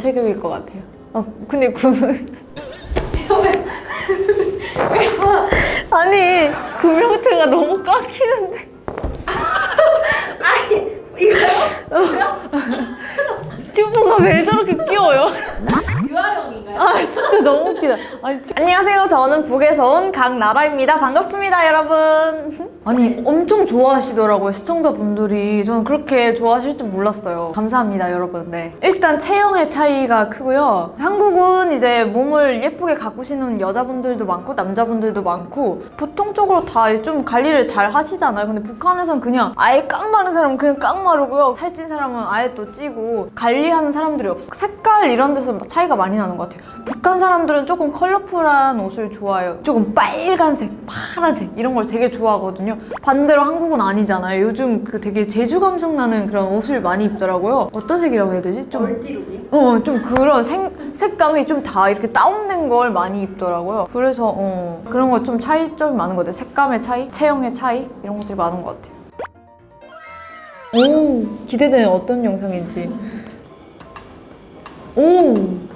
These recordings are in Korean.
체격일 것 같아요. 아 근데 그 아니 그 명태가 너무 깎이는데. 아니 이거요? 튜브가 왜 저렇게 끼워요? 유아용인가요? 아 너무 웃기다. 아니, 치- 안녕하세요. 저는 북에서 온 강나라입니다. 반갑습니다, 여러분. 아니 엄청 좋아하시더라고요 시청자분들이. 저는 그렇게 좋아하실 줄 몰랐어요. 감사합니다, 여러분. 네. 일단 체형의 차이가 크고요. 한국은 이제 몸을 예쁘게 가꾸시는 여자분들도 많고 남자분들도 많고 보통적으로 다 좀 관리를 잘 하시잖아요. 근데 북한에선 그냥 아예 깡 마른 사람은 그냥 깡 마르고요. 살찐 사람은 아예 또 찌고 관리하는 사람들이 없어. 색깔 이런 데서 차이가 많이 나는 것 같아요. 북한 사람 들은 조금 컬러풀한 옷을 좋아해요. 조금 빨간색, 파란색 이런 걸 되게 좋아하거든요. 반대로 한국은 아니잖아요. 요즘 그 되게 재주 감성 나는 그런 옷을 많이 입더라고요. 어떤 색이라고 해야 되지? 좀 얼티룩이요? 어, 좀 그런 색, 색감이 좀 다 이렇게 다운된 걸 많이 입더라고요. 그래서, 어, 그런 거 좀 차이점이 많은 것 같아요. 색감의 차이, 체형의 차이, 이런 것들이 많은 것 같아요. 오, 기대되는 어떤 영상인지. 오!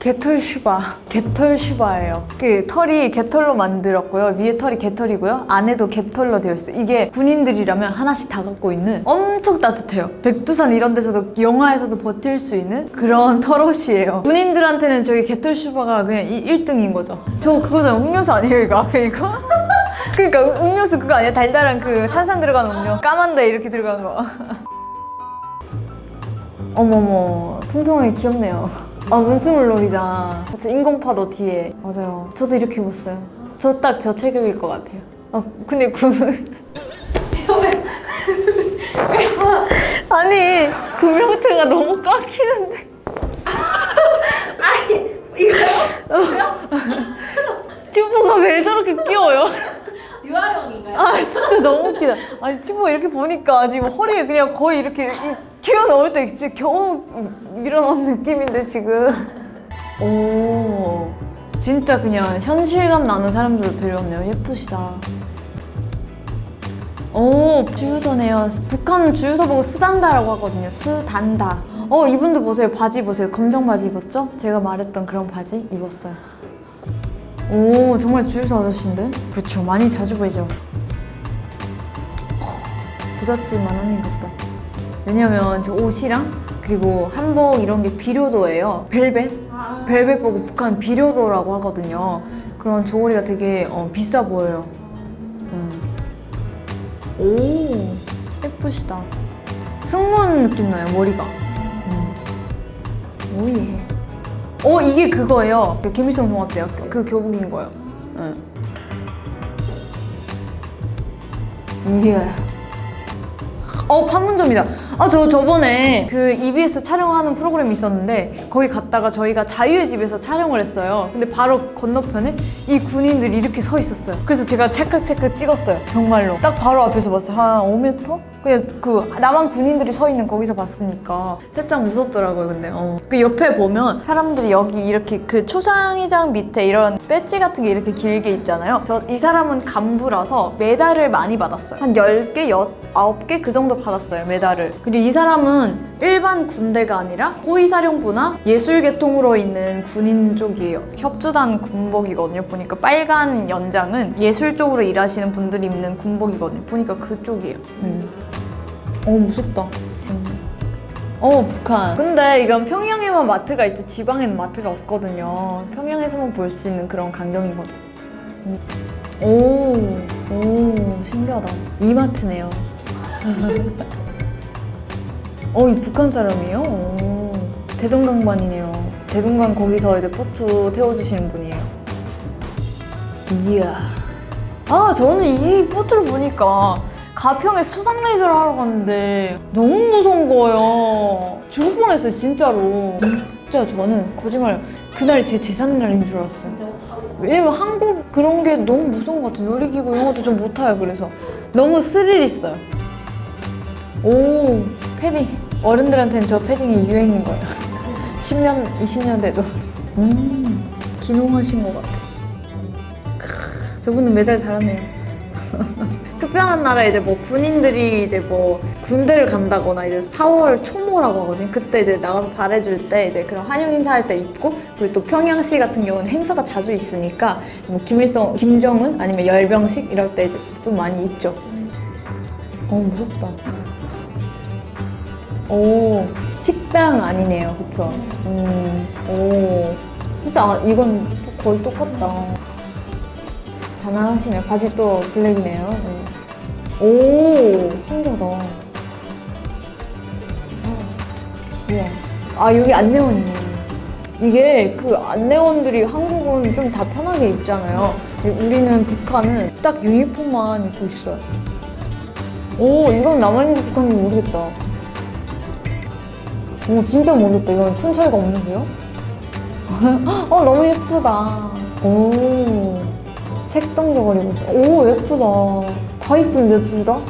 개털 슈바. 개털 슈바예요. 그 털이 개털로 만들었고요. 위에 털이 개털이고요. 안에도 개털로 되어 있어요. 이게 군인들이라면 하나씩 다 갖고 있는 엄청 따뜻해요. 백두산 이런 데서도 영화에서도 버틸 수 있는 그런 털옷이에요. 군인들한테는 저기 개털 슈바가 그냥 1등인 거죠. 저 그거잖아. 음료수 아니에요, 이거 앞에 이거? 그러니까 음료수 그거 아니야? 달달한 그 탄산 들어간 음료. 까만데 이렇게 들어간 거. 어머머, 통통하게 귀엽네요. 아, 문스물놀이장. 그쵸, 인공파도 뒤에. 맞아요. 저도 이렇게 입었어요. 저 딱 저 체격일 것 같아요. 아, 근데 그. 아니, 그 명태가 너무 깎이는데. 아니 이거요? 튜브가 왜 저렇게 끼워요? 유아용인가요? 아, 진짜 너무 웃기다. 아니, 튜브가 이렇게 보니까 지금 허리에 그냥 거의 이렇게 이- 끼워 넣을 때 진짜 겨우 밀어넣은 느낌인데, 지금. 오, 진짜 그냥 현실감 나는 사람들로 들렸네요. 예쁘시다. 오, 주유소네요. 북한 주유소 보고 스단다라고 하거든요. 스단다. 어, 이분들 보세요. 바지 보세요. 검정 바지 입었죠? 제가 말했던 그런 바지 입었어요. 오, 정말 주유소 아저씨인데? 그렇죠. 많이 자주 보이죠. 부잣집 만원님 같다. 왜냐면 저 옷이랑 그리고 한복 이런 게 비료도예요. 벨벳? 아, 벨벳 보고 북한 비료도라고 하거든요. 그런 저고리가 되게 어, 비싸 보여요. 음. 오, 예쁘시다. 승무원 느낌 나요, 머리가. 음. 오예. 어, 이게 그거예요. 그 김일성 종합대학교. 그 교복인 거예요. 응. 이야. 어, 판문점이다. 아, 저 저번에 그 EBS 촬영하는 프로그램이 있었는데 거기 갔다가 저희가 자유의 집에서 촬영을 했어요. 근데 바로 건너편에 이 군인들이 이렇게 서 있었어요. 그래서 제가 찰칵찰칵 찍었어요. 정말로. 딱 바로 앞에서 봤어요. 한 5m? 그냥 그 남한 군인들이 서 있는 거기서 봤으니까 살짝 무섭더라고요. 근데 어. 그 옆에 보면 사람들이 여기 이렇게 그 초장의장 밑에 이런 배지 같은 게 이렇게 길게 있잖아요. 저 이 사람은 간부라서 메달을 많이 받았어요. 한 10개, 6, 9개 그 정도 받았어요. 메달을. 그리고 이 사람은 일반 군대가 아니라 호위사령부나 예술계통으로 있는 군인 쪽이에요. 협조단 군복이거든요. 보니까 빨간 연장은 예술 쪽으로 일하시는 분들이 입는 군복이거든요. 보니까 그쪽이에요. 음. 어 무섭다. 음. 어 북한. 근데 이건 평양에만 마트가 있지 지방에는 마트가 없거든요. 평양에서만 볼 수 있는 그런 광경이거든. 음. 오, 오 신기하다. 이마트네요. 어, 이 북한 사람이에요? 오, 대동강반이네요. 대동강 거기서 이제 포트 태워주시는 분이에요. 이야. 아, 저는 이 포트를 보니까 가평에 수상 레이저를 하러 갔는데 너무 무서운 거예요. 죽을 뻔했어요, 진짜로. 진짜 저는 거짓말, 그날이 제 재산 날인 줄 알았어요. 왜냐면 한국 그런 게 너무 무서운 것 같아요. 놀이기구 이런 것도 좀못 타요. 그래서 너무 스릴 있어요. 오 패딩 어른들한테는 저 패딩이 유행인 거예요. 10년 20년 돼도 음 기농하신 것 같아. 크, 저분은 메달 달았네요. 특별한 날에 이제 뭐 군인들이 이제 뭐 군대를 간다거나 이제 4월 초모라고 하거든요. 그때 이제 나가서 발해줄 때 이제 그런 환영 인사할 때 입고 그리고 또 평양시 같은 경우는 행사가 자주 있으니까 뭐 김일성, 김정은 아니면 열병식 이럴 때 이제 좀 많이 입죠. 어 무섭다. 오 식당 아니네요, 그쵸? 음, 오 진짜 아, 이건 또 거의 똑같다. 단단하시네요. 바지 또 블랙이네요. 네. 오 신기하다. 아, 우와. 아 여기 안내원이네. 이게 그 안내원들이 한국은 좀 다 편하게 입잖아요. 우리는 북한은 딱 유니폼만 입고 있어요. 오 이건 남한인지 북한인지 모르겠다. 오 진짜 모르겠다. 이건 큰 차이가 없는데요? 어 너무 예쁘다. 오 색동 저고리 있어. 오 예쁘다. 다 이쁜데 둘 다?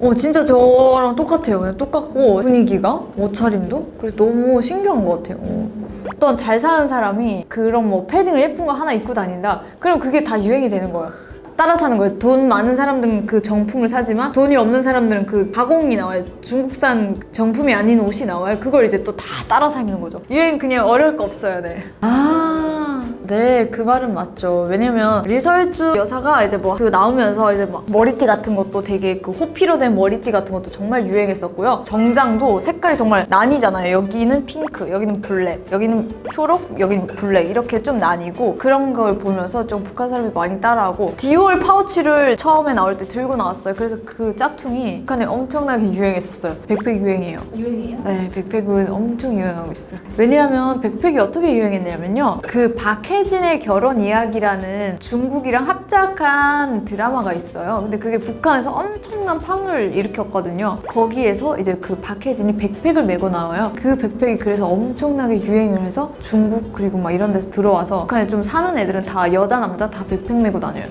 어 진짜 저랑 똑같아요. 그냥 똑같고 분위기가 옷차림도 그래서 너무 신기한 것 같아요. 어. 어떤 잘 사는 사람이 그런 뭐 패딩을 예쁜 거 하나 입고 다닌다. 그럼 그게 다 유행이 되는 거예요. 따라 사는 거예요. 돈 많은 사람들은 그 정품을 사지만 돈이 없는 사람들은 그 가공이 나와요. 중국산 정품이 아닌 옷이 나와요. 그걸 이제 또 다 따라 사는 거죠. 유행 그냥 어려울 거 없어요, 네. 아, 네, 그 말은 맞죠. 왜냐면 리설주 여사가 이제 뭐 그 나오면서 이제 막 머리띠 같은 것도 되게 그 호피로 된 머리띠 같은 것도 정말 유행했었고요. 정장도 색깔이 정말 나뉘잖아요. 여기는 핑크, 여기는 블랙, 여기는 초록, 여기는 블랙 이렇게 좀 나뉘고 그런 걸 보면서 좀 북한 사람이 많이 따라하고 디올 파우치를 처음에 나올 때 들고 나왔어요. 그래서 그 짝퉁이 북한에 엄청나게 유행했었어요. 백팩 유행이에요. 유행이에요? 네, 백팩은 엄청 유행하고 있어요. 왜냐하면 백팩이 어떻게 유행했냐면요. 그 박 혜진의 결혼 이야기라는 중국이랑 합작한 드라마가 있어요. 근데 그게 북한에서 엄청난 파문을 일으켰거든요. 거기에서 이제 그 박혜진이 백팩을 메고 나와요. 그 백팩이 그래서 엄청나게 유행을 해서 중국 그리고 막 이런 데서 들어와서 북한에 좀 사는 애들은 다 여자 남자 다 백팩 메고 다녀요.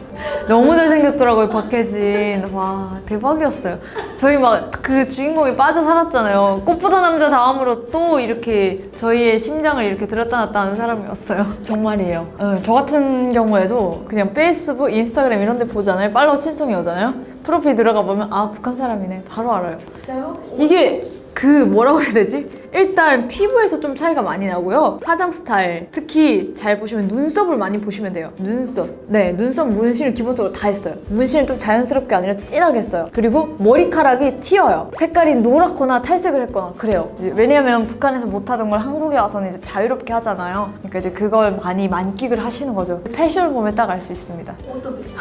너무 잘생겼더라고요, 박혜진. 와, 대박이었어요. 저희 막 그 주인공이 빠져 살았잖아요. 꽃보다 남자 다음으로 또 이렇게 저희의 심장을 이렇게 들었다 놨다 하는 사람이었어요. 정말이에요. 어, 저 같은 경우에도 그냥 페이스북, 인스타그램 이런 데 보잖아요. 팔로워 친성이 오잖아요. 프로필 들어가 보면 아, 북한 사람이네. 바로 알아요. 진짜요? 이게 그 뭐라고 해야 되지? 일단 피부에서 좀 차이가 많이 나고요. 화장 스타일 특히 잘 보시면 눈썹을 많이 보시면 돼요. 눈썹. 네, 눈썹 문신을 기본적으로 다 했어요. 문신을 좀 자연스럽게 아니라 진하게 했어요. 그리고 머리카락이 튀어요. 색깔이 노랗거나 탈색을 했거나 그래요. 왜냐면 북한에서 못하던 걸 한국에 와서는 이제 자유롭게 하잖아요. 그러니까 이제 그걸 많이 만끽을 하시는 거죠. 패션을 보면 딱 알 수 있습니다. 어떤 거죠?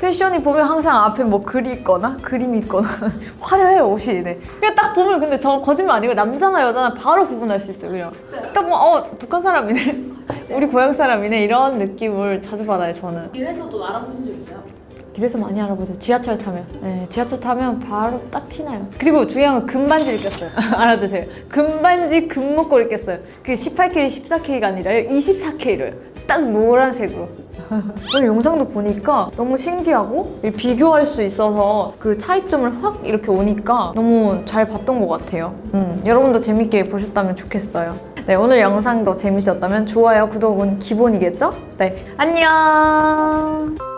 패션이 보면 항상 앞에 뭐 글이 있거나 그림이 있거나 화려해요 옷이. 네. 그냥 딱 보면 근데 저 거짓말 아니고 남자나 여자나 바로 구분할 수 있어요 그냥. 딱 보면 어 북한 사람이네. 우리 고향 사람이네. 이런 느낌을 자주 받아요 저는. 길에서도 알아보신 적 있어요? 길에서 많이 알아보죠. 지하철 타면. 네, 지하철 타면 바로 딱 티나요. 그리고 중요한 건 금반지를 꼈어요. 알아두세요. 금반지 금목걸이 꼈어요. 그 18K 14K가 아니라요 24K를 딱 노란색으로 오늘 영상도 보니까 너무 신기하고 비교할 수 있어서 그 차이점을 확 이렇게 오니까 너무 잘 봤던 것 같아요. 음, 여러분도 재밌게 보셨다면 좋겠어요. 네, 오늘 영상도 재밌었다면 좋아요, 구독은 기본이겠죠? 네, 안녕!